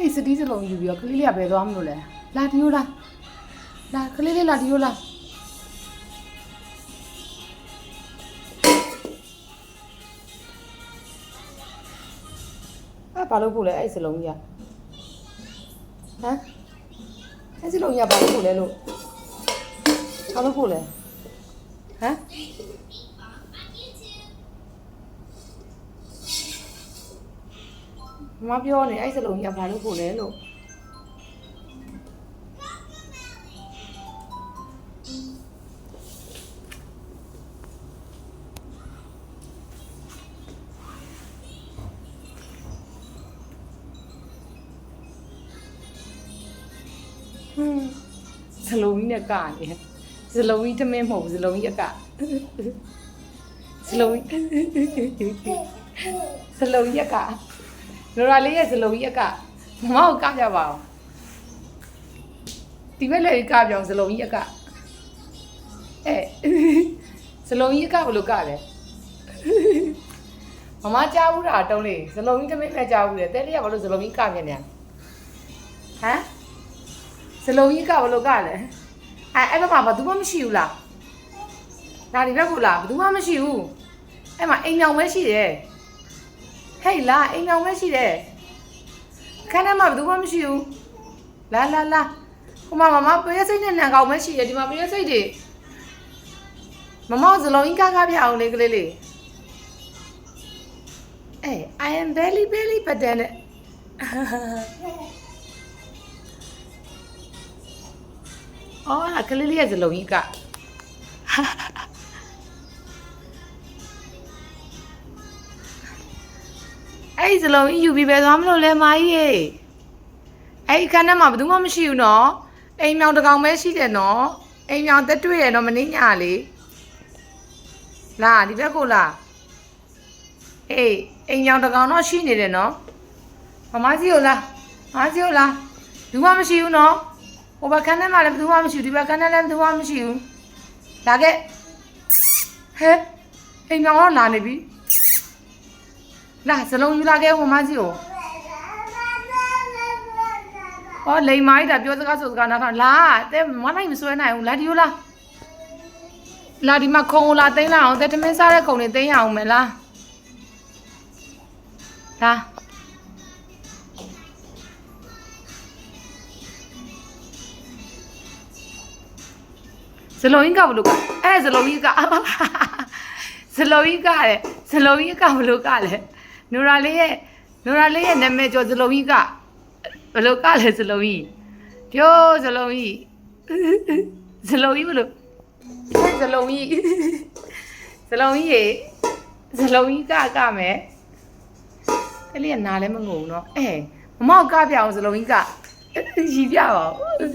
အဲ့ဒီစတီးစလုံးယူပြီးတော့ကလေးလေးကဘယ်သွားမလို့လဲလာဒီယိုလာလာကလေးလေးလာဒီယိုလာအဲ့ဘာလို့ဖို့လဲအဲ့ဒီစလုံးကြီးကဟမ်အဲ့ဒီစလုံးကြီးကဘာလို့ဖို့လဲလို့ဘာလို့ဖို့လဲဟမ် မမပြောနေအဲ့ဒီစလုံးကြီးကဘာလို့ဖို့လဲလို့ဟွန်းစလုံးကြီးနဲ့ကနေစလုံးကြီးတမင်းမဟုတ်ဘူးစလုံးကြီးအကစလုံးကြီးစလုံးကြီးအက နိုရာလေးရဲ့စလုံးကြီးအကမမကိုကပြပါအောင်ဒီဘက်လည်းကပြောင်းစလုံးကြီးအကအဲစလုံးကြီးအကဘယ်လိုကလဲမမကြားဘူးတာတုံးလေးစလုံးကြီးတမင်းပဲကြားဘူးလေတဲလေးကဘာလို့စလုံးကြီးကပြန်နေဟမ်စလုံးကြီးကဘလို့ကလဲအဲအဲ့ဘက်မှာဘာသူမှမရှိဘူးလားဒါဒီဘက်ကလားဘာသူမှမရှိဘူးအဲ့မှာအိမ်မြောင်ပဲရှိတယ် ဟေးလာအိမ်မြောင်ပဲရှိတယ်ခန်းထဲမှာဘာသူမှမရှိဘူးလာလာလာဟိုမှာမမပရိစိတ်နဲ့နံကောင်ပဲရှိတယ်ဒီမှာပရိစိတ်တွေမမစလုံးကြီးကကပြအောင်လေကလေးလေးအဲ I am very very pattern နဲ့အော်အဲ့ဒါကလေးလေးရဲ့စလုံးကြီးက အဲ့ဒီစလုံးကြီးယူပြီးပဲသွားမလို့လဲမာကြီးရေအဲ့ဒီခန်းထဲမှာဘယ်သူမှမရှိဘူးနော်အိမ်မြောင်တစ်ကောင်ပဲရှိတယ်နော်အိမ်မြောင်တက်တွေ့ရတော့မနှင်းညာလေလာဒီဘက်ကိုလာအေးအိမ်မြောင်တစ်ကောင်တော့ရှိနေတယ်နော်မမကြီးကိုလာမမကြီးကိုလာဘူးမှမရှိဘူးနော်ဟိုဘက်ခန်းထဲမှာလည်းဘယ်သူမှမရှိဘူးဒီဘက်ခန်းထဲလည်းဘယ်သူမှမရှိဘူးလာခဲ့ဟဲ့အိမ်ကောင်တော့လာနေပြီ လာစလုံးယူလာခဲ့ဟိုမကြီးကိုဟောလိန်မိုင်းတာပြောစကားဆိုစကားနားထောင်လာတဲ့မနိုင်မစွဲနိုင်ဘူးလာဒီယိုလာလာဒီမှာခုံကိုလာသိမ်းလိုက်အောင်တဲ့တမင်းစားတဲ့ခုံတွေသိမ်းရအောင်မယ်လားလာဇလုံးကြီးကဘလို့ကအဲဇလုံးကြီးကဇလုံးကြီးကလေဇလုံးကြီးကဘလို့ကလေ နိုရာလေးရဲ့နိုရာလေးရဲ့နာမည်ကျော်ဇလုံးကြီးကဘလို့ကလေဇလုံးကြီးပြောဇလုံးကြီးဇလုံးကြီးဘလို့အဲဇလုံးကြီးဇလုံးကြီးရေဇလုံးကြီးကကမယ်ကလေးကနားလည်းမငုံတော့အဲမမောက်ကပြအောင်ဇလုံးကြီးကရီပြပါဦး